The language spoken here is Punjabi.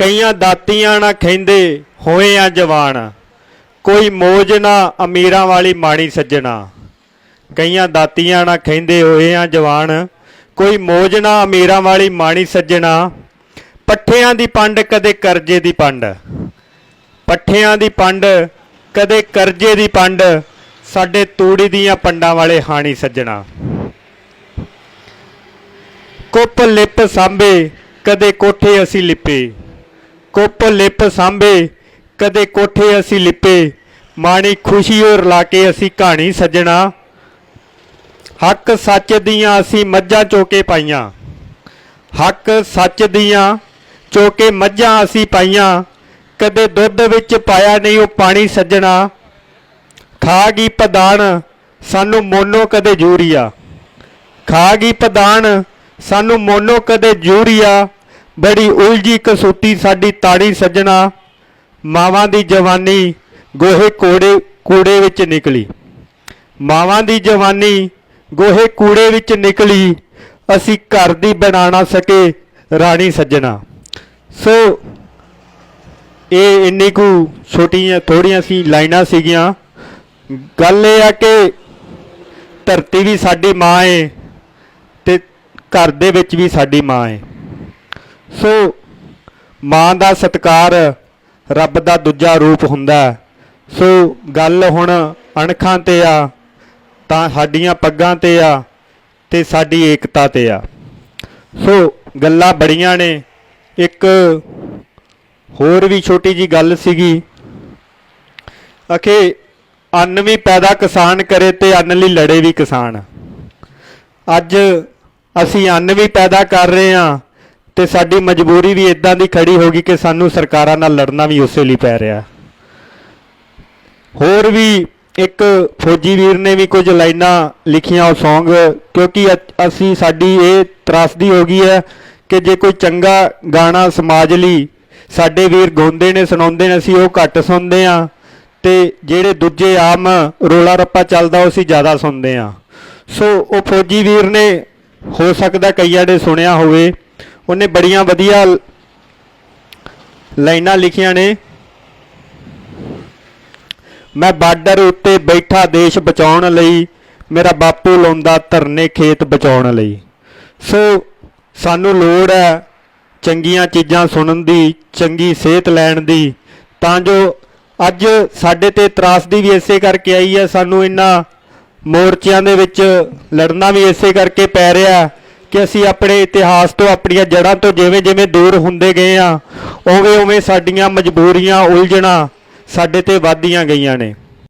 ਕਈਆਂ ਦਾਤੀਆਂ ਨਾ ਖੈਂਦੇ ਹੋਏ ਆ ਜਵਾਨ। ਕੋਈ ਮੋਜ ਨਾ, ਅਮੀਰਾਂ ਵਾਲੀ ਮਾਣੀ ਸੱਜਣਾ। ਕਈਆਂ ਦਾਤੀਆਂ ਨਾ ਖੈਂਦੇ ਹੋਏ ਆ ਜਵਾਨ। ਕੋਈ ਮੋਜ ਨਾ, ਅਮੀਰਾਂ ਵਾਲੀ ਮਾਣੀ ਸੱਜਣਾ। ਪੱਠਿਆਂ ਦੀ ਪੰਡ ਕਦੇ ਕਰਜ਼ੇ ਦੀ ਪੰਡ। ਪੱਠਿਆਂ ਦੀ ਪੰਡ ਕਦੇ ਕਰਜ਼ੇ ਦੀ ਪੰਡ। ਸਾਡੇ ਤੂੜੀ ਦੀਆਂ ਪੰਡਾਂ ਵਾਲੇ ਹਾਣੀ ਸੱਜਣਾ। ਕੁੱਪ ਲਿਪ ਸਾਂਭੇ, ਕਦੇ ਕੋਠੇ ਅਸੀਂ ਲਿਪੇ। ਕੁੱਪ ਲਿਪ ਸਾਂਭੇ, ਕਦੇ ਕੋਠੇ ਅਸੀਂ ਲਿਪੇ, ਮਾਣੀ ਖੁਸ਼ੀ ਔਰ ਲਾ ਕੇ ਅਸੀਂ ਕਹਾਣੀ ਸੱਜਣਾ। ਹੱਕ ਸੱਚ ਦੀਆਂ ਅਸੀਂ ਮੱਝਾਂ ਚੋਕੇ ਪਾਈਆਂ। ਹੱਕ ਸੱਚ ਦੀਆਂ ਚੋਕੇ ਮੱਝਾਂ ਅਸੀਂ ਪਾਈਆਂ। ਕਦੇ ਦੁੱਧ ਵਿੱਚ ਪਾਇਆ ਨਹੀਂ ਉਹ ਪਾਣੀ ਸੱਜਣਾ। ਖਾ ਗਈ ਪਦਾਨ, ਸਾਨੂੰ ਮੋਨੋ ਕਦੇ ਜੂਰੀਆ। ਖਾ ਗਈ ਪਦਾਨ, ਸਾਨੂੰ ਮੋਨੋ ਕਦੇ ਜੂਰੀਆ। ਬੜੀ ਉਲਝੀ ਕਸੂਤੀ ਸਾਡੀ ਤਾੜੀ ਸੱਜਣਾ, ਮਾਵਾਂ ਦੀ ਜਵਾਨੀ ਗੋਹੇ ਕੋੜੇ, ਕੂੜੇ ਵਿੱਚ ਨਿਕਲੀ। ਮਾਵਾਂ ਦੀ ਜਵਾਨੀ ਗੋਹੇ ਕੂੜੇ ਵਿੱਚ ਨਿਕਲੀ, ਅਸੀਂ ਘਰ ਦੀ ਬਣਾ ਨਾ ਸਕੇ ਰਾਣੀ ਸੱਜਣਾ। ਸੋ, ਇਹ ਇੰਨੀ ਕੁ ਛੋਟੀਆਂ ਥੋੜੀਆਂ ਸੀ ਲਾਈਨਾਂ ਸੀਗੀਆਂ। ਗੱਲ ਇਹ ਆ ਕਿ ਧਰਤੀ ਵੀ ਸਾਡੀ ਮਾਂ ਏ ਤੇ ਘਰ ਦੇ ਵਿੱਚ ਵੀ ਸਾਡੀ ਮਾਂ ਏ। ਸੋ ਮਾਂ ਦਾ ਸਤਕਾਰ ਰੱਬ ਦਾ ਦੂਜਾ ਰੂਪ ਹੁੰਦਾ ਸੋ ਗੱਲ ਹੁਣ ਅਣਖਾਂ ਤੇ ਆ, ਤਾਂ ਸਾਡੀਆਂ ਪੱਗਾਂ ਤੇ ਆ ਤੇ ਸਾਡੀ ਏਕਤਾ ਤੇ ਆ। ਸੋ ਗੱਲਾਂ ਬੜੀਆਂ ਨੇ। ਇੱਕ ਹੋਰ ਵੀ ਛੋਟੀ ਜੀ ਗੱਲ ਸੀਗੀ। ਅਖੇ, ਅੰਨ ਵੀ ਪੈਦਾ ਕਿਸਾਨ ਕਰੇ ਤੇ ਅੰਨ ਲਈ ਲੜੇ ਵੀ ਕਿਸਾਨ। ਅੱਜ ਅਸੀਂ ਅੰਨ ਵੀ ਪੈਦਾ ਕਰ ਰਹੇ ਹਾਂ। ਤੇ ਸਾਡੀ ਮਜਬੂਰੀ ਵੀ ਇਦਾਂ ਦੀ ਖੜੀ ਹੋ ਗਈ ਕਿ ਸਾਨੂੰ ਸਰਕਾਰਾਂ ਨਾਲ ਲੜਨਾ ਵੀ ਉਸੇ ਲਈ ਪੈ ਰਿਹਾ। ਹੋਰ ਵੀ ਇੱਕ ਫੌਜੀ ਵੀਰ ਨੇ ਵੀ ਕੁਝ ਲਾਈਨਾਂ ਲਿਖੀਆਂ ਉਹ ਸੌਂਗ, ਕਿਉਂਕਿ ਅ- ਅਸੀਂ, ਸਾਡੀ ਇਹ ਤਰਾਸਦੀ ਹੋ ਗਈ ਹੈ ਕਿ ਜੇ ਕੋਈ ਚੰਗਾ ਗਾਣਾ ਸਮਾਜ ਲਈ ਸਾਡੇ ਵੀਰ ਗਾਉਂਦੇ ਨੇ, ਸੁਣਾਉਂਦੇ ਨੇ, ਅਸੀਂ ਉਹ ਘੱਟ ਸੁਣਦੇ ਆ ਤੇ ਜਿਹੜੇ ਦੂਜੇ ਆਮ ਰੋਲਾ ਰੱਪਾ ਚੱਲਦਾ, ਉਹ ਅਸੀਂ ਜ਼ਿਆਦਾ ਸੁਣਦੇ ਆ ਸੋ ਉਹ ਫੌਜੀ ਵੀਰ ਨੇ, ਹੋ ਸਕਦਾ ਕਈਆਂ ਨੇ ਸੁਣਿਆ ਹੋਵੇ ਉਹਨੇ ਬੜੀਆਂ ਵਧੀਆ ਲਾਈਨਾਂ ਲਿਖੀਆਂ ਨੇ। ਮੈਂ ਬਾਰਡਰ ਉੱਤੇ ਬੈਠਾ ਦੇਸ਼ ਬਚਾਉਣ ਲਈ, ਮੇਰਾ ਬਾਪੂ ਲਾਉਂਦਾ ਧਰਨੇ ਖੇਤ ਬਚਾਉਣ ਲਈ। ਸੋ ਸਾਨੂੰ ਲੋੜ ਹੈ ਚੰਗੀਆਂ ਚੀਜ਼ਾਂ ਸੁਣਨ ਦੀ, ਚੰਗੀ ਸਿਹਤ ਲੈਣ ਦੀ। ਤਾਂ ਜੋ ਅੱਜ ਸਾਡੇ ਤੇ ਤਰਾਸਦੀ ਵੀ ਇਸੇ ਕਰਕੇ ਆਈ ਹੈ, ਸਾਨੂੰ ਇਹਨਾਂ ਮੋਰਚਿਆਂ ਦੇ ਵਿੱਚ ਲੜਨਾ ਵੀ ਇਸੇ ਕਰਕੇ ਪੈ ਰਿਹਾ ਕਿ ਅਸੀਂ ਆਪਣੇ ਇਤਿਹਾਸ ਤੋਂ, ਆਪਣੀਆਂ ਜੜ੍ਹਾਂ ਤੋਂ ਜਿਵੇਂ ਜਿਵੇਂ ਦੂਰ ਹੁੰਦੇ ਗਏ ਆ, ਉਵੇਂ ਉਵੇਂ ਸਾਡੀਆਂ ਮਜਬੂਰੀਆਂ ਉਲਝਣਾ ਸਾਡੇ ਤੇ ਵੱਧਦੀਆਂ ਗਈਆਂ ਨੇ।